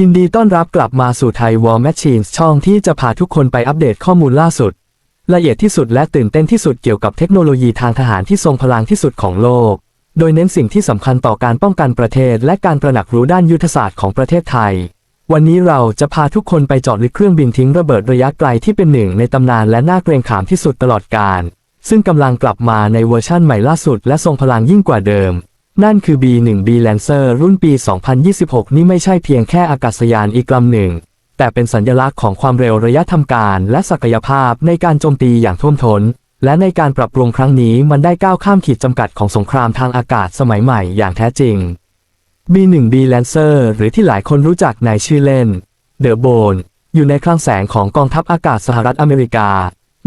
ยินดีต้อนรับกลับมาสู่ไทย War Machines ช่องที่จะพาทุกคนไปอัปเดตข้อมูลล่าสุด ละเอียดที่สุดและตื่นเต้นที่สุดเกี่ยวกับเทคโนโลยีทางทหารที่ทรงพลังที่สุดของโลก โดยเน้นสิ่งที่สำคัญต่อการป้องกันประเทศ และการตระหนักรู้ด้านยุทธศาสตร์ของประเทศไทย วันนี้เราจะพาทุกคนไปเจาะลึกเครื่องบินทิ้งระเบิดระยะไกลที่เป็นหนึ่งในตำนานและน่าเกรงขามที่สุดตลอดกาลซึ่งกำลังกลับมาในเวอร์ชั่นใหม่ล่าสุด และทรงพลังยิ่งกว่าเดิม นั่นคือ B1B Lancer รุ่นปี 2026 นี่ไม่ใช่เพียงแค่อากาศยานอีกลำหนึ่ง แต่เป็นสัญลักษณ์ของความเร็วระยะทำการและศักยภาพในการโจมตีอย่างท่วมท้น และในการปรับปรุงครั้งนี้มันได้ก้าวข้ามขีดจำกัดของสงครามทางอากาศสมัยใหม่อย่างแท้จริง B1B Lancer หรือที่หลายคนรู้จักในชื่อเล่น The Bone อยู่ในคลังแสงของกองทัพอากาศสหรัฐอเมริกา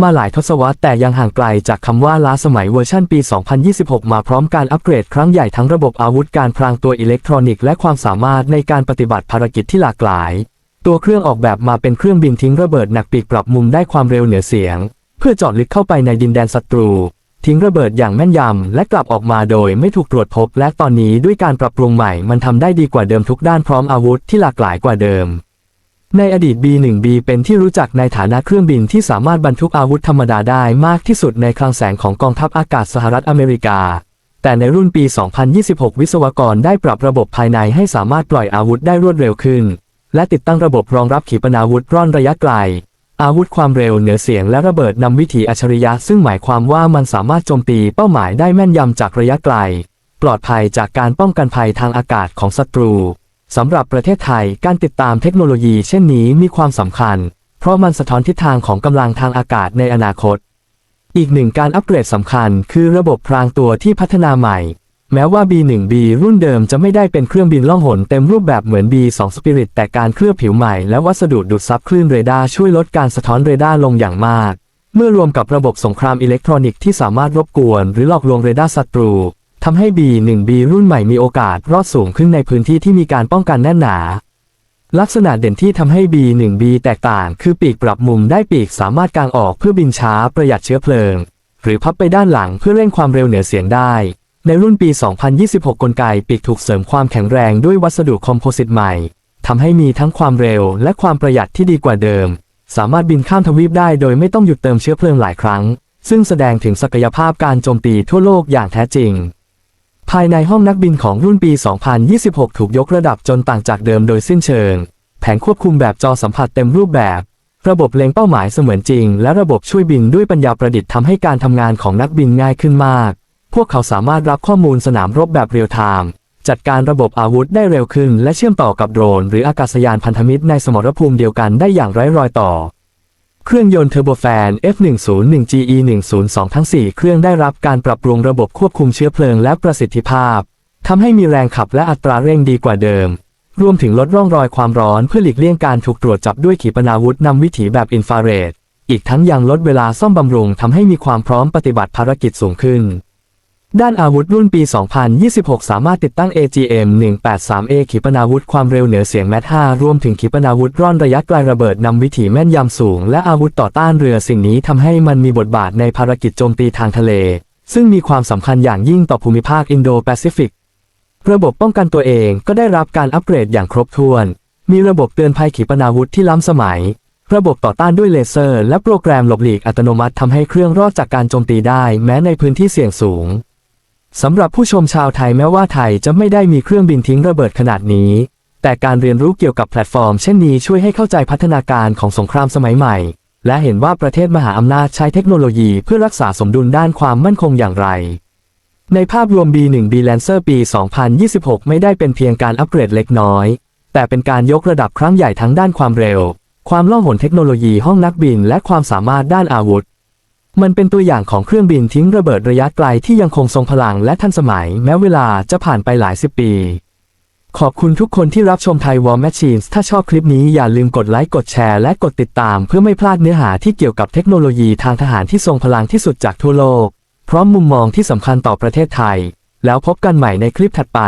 มาหลายทศวรรษแต่ยังห่างไกลจากคำว่าล้าสมัยเวอร์ชันปี 2026 มาพร้อมการอัปเกรดครั้งใหญ่ทั้งระบบอาวุธการพรางตัวอิเล็กทรอนิกส์และความสามารถในการปฏิบัติภารกิจที่หลากหลาย ตัวเครื่องออกแบบมาเป็นเครื่องบินทิ้งระเบิดหนักปีกปรับมุมได้ความเร็วเหนือเสียง เพื่อจาะลึกเข้าไปในดินแดนศัตรู ทิ้งระเบิดอย่างแม่นยำและกลับออกมาโดยไม่ถูกตรวจพบ และตอนนี้ด้วยการปรับปรุงใหม่มันทำได้ดีกว่าเดิมทุกด้านพร้อมอาวุธที่หลากหลายกว่าเดิม ในอดีต B1B เป็นที่รู้จักในฐานะเครื่องบินที่สามารถบรรทุกอาวุธธรรมดาได้มากที่สุดในคลังแสงของกองทัพอากาศสหรัฐอเมริกา แต่ในรุ่นปี 2026 วิศวกรได้ปรับระบบภายในให้สามารถปล่อยอาวุธได้รวดเร็วขึ้น และติดตั้งระบบรองรับขีปนาวุธร่อนระยะไกล อาวุธความเร็วเหนือเสียงและระเบิดนำวิถีอัจฉริยะซึ่งหมายความว่ามันสามารถโจมตีเป้าหมายได้แม่นยำจากระยะไกล ปลอดภัยจากการป้องกันภัยทางอากาศของศัตรู สำหรับประเทศไทยการติดตามเทคโนโลยีเช่นนี้มีความสำคัญ เพราะมันสะท้อนทิศทางของกำลังทางอากาศในอนาคต อีกหนึ่งการอัปเกรดสำคัญคือระบบพรางตัวที่พัฒนาใหม่ แม้ว่า B1B รุ่นเดิมจะไม่ได้เป็นเครื่องบินล่องหนเต็มรูปแบบเหมือน B2 Spirit แต่การเคลือบผิวใหม่และวัสดุดูดซับคลื่นเรดาร์ช่วยลดการสะท้อนเรดาร์ลงอย่างมาก เมื่อรวมกับระบบสงครามอิเล็กทรอนิกส์ที่สามารถรบกวน หรือหลอกลวงเรดาร์ศัตรู ทำให้ B1B รุ่นใหม่มีโอกาสรอดสูงขึ้นในพื้นที่ที่มีการป้องกันแน่นหนา ลักษณะเด่นที่ทำให้ B1B แตกต่าง คือปีกปรับมุมได้ปีกสามารถกางออกเพื่อบินช้าประหยัดเชื้อเพลิง หรือพับไปด้านหลังเพื่อเร่งความเร็วเหนือเสียงได้ ในรุ่นปี 2026 กลไกปีกถูกเสริมความแข็งแรงด้วยวัสดุคอมโพสิตใหม่ทำให้มีทั้งความเร็วและความประหยัดที่ดีกว่าเดิม สามารถบินข้ามทวีปได้โดยไม่ต้องหยุดเติมเชื้อเพลิงหลายครั้ง ซึ่งแสดงถึงศักยภาพการโจมตีทั่วโลกอย่างแท้จริง ภายในห้องนักบินของรุ่นปี 2026 ถูกยกระดับจนต่างจากเดิมโดยสิ้นเชิง แผงควบคุมแบบจอสัมผัสเต็มรูปแบบ ระบบเล็งเป้าหมายเสมือนจริง และระบบช่วยบินด้วยปัญญาประดิษฐ์ทำให้การทำงานของนักบินง่ายขึ้นมาก พวกเขาสามารถรับข้อมูลสนามรบแบบเรียลไทม์จัดการระบบอาวุธได้เร็วขึ้น และเชื่อมต่อกับโดรน หรืออากาศยานพันธมิตรในสมรภูมิเดียวกันได้อย่างไร้รอยต่อ เครื่องยนต์เทอร์โบแฟน F101GE102 ทั้ง 4 เครื่องได้รับการปรับปรุงระบบควบคุมเชื้อเพลิงและประสิทธิภาพทำให้มีแรงขับและอัตราเร่งดีกว่าเดิม รวมถึงลดร่องรอยความร้อนเพื่อหลีกเลี่ยงการถูกตรวจจับด้วยขีปนาวุธนำวิถีแบบอินฟราเรด อีกทั้งยังลดเวลาซ่อมบำรุงทำให้มีความพร้อมปฏิบัติภารกิจสูงขึ้น ด้านอาวุธรุ่นปี 2026 สามารถติดตั้ง AGM-183A ขีปนาวุธความเร็วเหนือเสียงแมท5รวมถึงขีปนาวุธร่อนระยะไกลระเบิดนำวิถีแม่นยำสูง และอาวุธต่อต้านเรือสิ่งนี้ทำให้มันมีบทบาทในภารกิจโจมตีทางทะเล ซึ่งมีความสำคัญอย่างยิ่งต่อภูมิภาคอินโดแปซิฟิก ระบบป้องกันตัวเองก็ได้รับการอัปเกรดอย่างครบถ้วน มีระบบเตือนภัยขีปนาวุธที่ล้ำสมัย ระบบต่อต้านด้วยเลเซอร์ และโปรแกรมหลบหลีกอัตโนมัติทำให้เครื่องรอดจากการโจมตีได้ แม้ในพื้นที่เสี่ยงสูง สำหรับผู้ชมชาวไทยแม้ว่าไทยจะไม่ได้มีเครื่องบินทิ้งระเบิดขนาดนี้ แต่การเรียนรู้เกี่ยวกับแพลตฟอร์มเช่นนี้ช่วยให้เข้าใจพัฒนาการของสงครามสมัยใหม่ และเห็นว่าประเทศมหาอำนาจใช้เทคโนโลยีเพื่อรักษาสมดุลด้านความมั่นคงอย่างไร ในภาพรวม B1B Lancer ปี 2026 ไม่ได้เป็นเพียงการอัปเกรดเล็กน้อย แต่เป็นการยกระดับครั้งใหญ่ทั้งด้านความเร็ว ความล่องหนเทคโนโลยีห้องนักบิน และความสามารถด้านอาวุธ มันเป็นตัวอย่างของเครื่องบินทิ้งระเบิดระยะไกลที่ยังคงทรงพลังและทันสมัย แม้เวลาจะผ่านไปหลายสิบปี ขอบคุณทุกคนที่รับชมไทย War Machines ถ้าชอบคลิปนี้อย่าลืมกดไลค์กดแชร์และกดติดตาม เพื่อไม่พลาดเนื้อหาที่เกี่ยวกับเทคโนโลยีทางทหารที่ทรงพลังที่สุดจากทั่วโลก พร้อมมุมมองที่สำคัญต่อประเทศไทย แล้วพบกันใหม่ในคลิปถัดไป